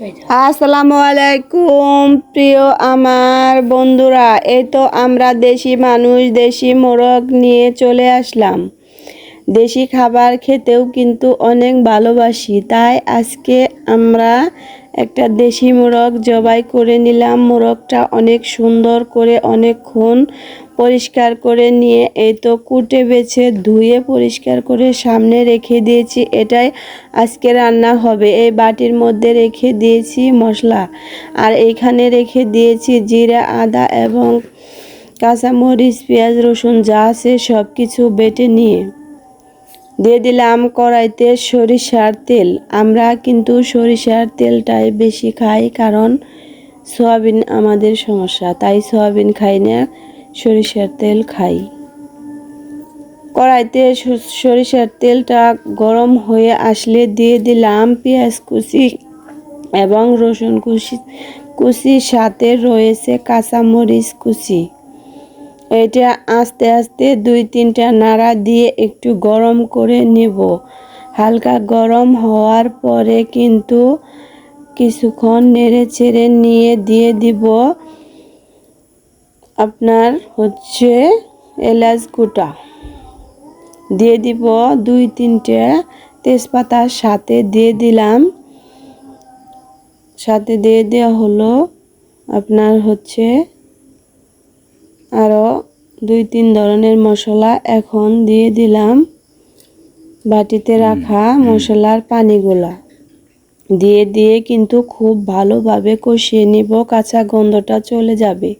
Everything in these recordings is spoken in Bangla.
আসসালামু আলাইকুম প্রিয় আমার বন্ধুরা, এই তো আমরা দেশি মানুষ, দেশি মোরগ নিয়ে চলে আসলাম। দেশি খাবার খেতেও কিন্তু অনেক ভালোবাসি, তাই আজকে আমরা একটা দেশি মোরগ জবাই করে নিলাম। মোরগটা অনেক সুন্দর করে অনেকক্ষণ পরিষ্কার করে নিয়ে এই তো কুটে বেছে ধুয়ে পরিষ্কার করে সামনে রেখে দিয়েছি। এটাই আজকে রান্না হবে। এই বাটির মধ্যে রেখে দিয়েছি মশলা আর এইখানে রেখে দিয়েছি জিরা, আদা এবং কাঁচামরিচ, পেঁয়াজ, রসুন যা আছে সব কিছু বেটে নিয়ে। দিয়ে দিলাম কড়াইতে সরিষার তেল। আমরা কিন্তু সরিষার তেলটাই বেশি খাই কারণ সয়াবিন আমাদের সমস্যা, তাই সয়াবিন খাই না, সরিষার তেল খাই। কড়াইতে সরিষার তেলটা গরম হয়ে আসলে দিয়ে দিলাম পেঁয়াজ কুচি এবং রসুন কুচি, কুচির সাথে রয়েছে কাঁচামরিচ কুচি। এটা আস্তে আস্তে দুই তিনটা নাড়া দিয়ে একটু গরম করে নেব। হালকা গরম হওয়ার পরে কিন্তু কিছুক্ষণ নেড়ে চেড়ে নিয়ে দিয়ে দিব। আপনার হচ্ছে এলাচ গুঁটা দিয়ে দিব দুই তিনটে তেজপাতার সাথে দিয়ে দিলাম। সাথে দিয়ে দেওয়া হলো আপনার হচ্ছে আরও দুই তিন ধরনের মশলা এখন দিয়ে দিলাম। বাটিতে রাখা মশলার পানিগুলা। দিয়ে দিয়ে কিন্তু খুব ভালোভাবে কষিয়ে নিব কাঁচা গন্ধটা চলে যাবে।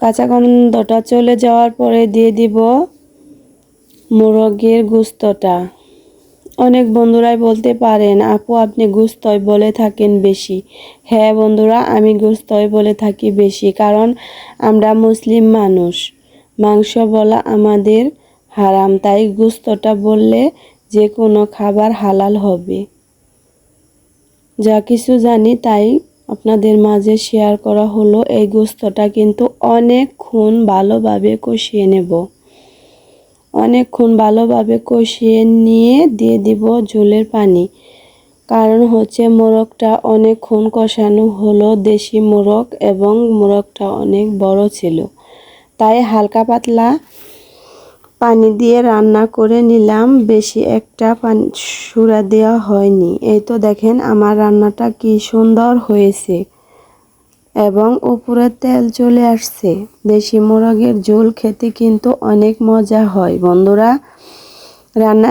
কাঁচা গন্ধটা চলে যাওয়ার পরে দিয়ে দিব মোরগের গুস্তটা। অনেক বন্ধুরাই বলতে পারেন, আপু, আপনি গুস্তই বলে থাকেন বেশি। হ্যাঁ বন্ধুরা, আমি গুস্তই বলে থাকি বেশি, কারণ আমরা মুসলিম মানুষ। মাংস বলা আমাদের হারাম, তাই গুস্তটা বললে যে কোনো খাবার হালাল হবে। যা কিছু জানি তাই আপনাদের মাঝে শেয়ার করা হলো, এই গোস্তটা কিন্তু অনেকক্ষণ ভালোভাবে কষিয়ে নেব। অনেকক্ষণ ভালোভাবে কষিয়ে নিয়ে দিয়ে দিব ঝোলের পানি। কারণ হচ্ছে মোরগটা অনেকক্ষণ কষানো হলো দেশি মোরগ এবং মোরগটা অনেক বড় ছিল। তাই হালকা পাতলা পানি দিয়ে রান্না করে নিলাম। বেশি একটা পানি সুরা দেওয়া হয়নি। এই তো দেখেন আমার রান্নাটা কি সুন্দর হয়েছে। এবং উপরে তেল চলে আসছে। দেশি মোরগের ঝোল খেতে কিন্তু অনেক মজা হয়। বন্ধুরা, রান্না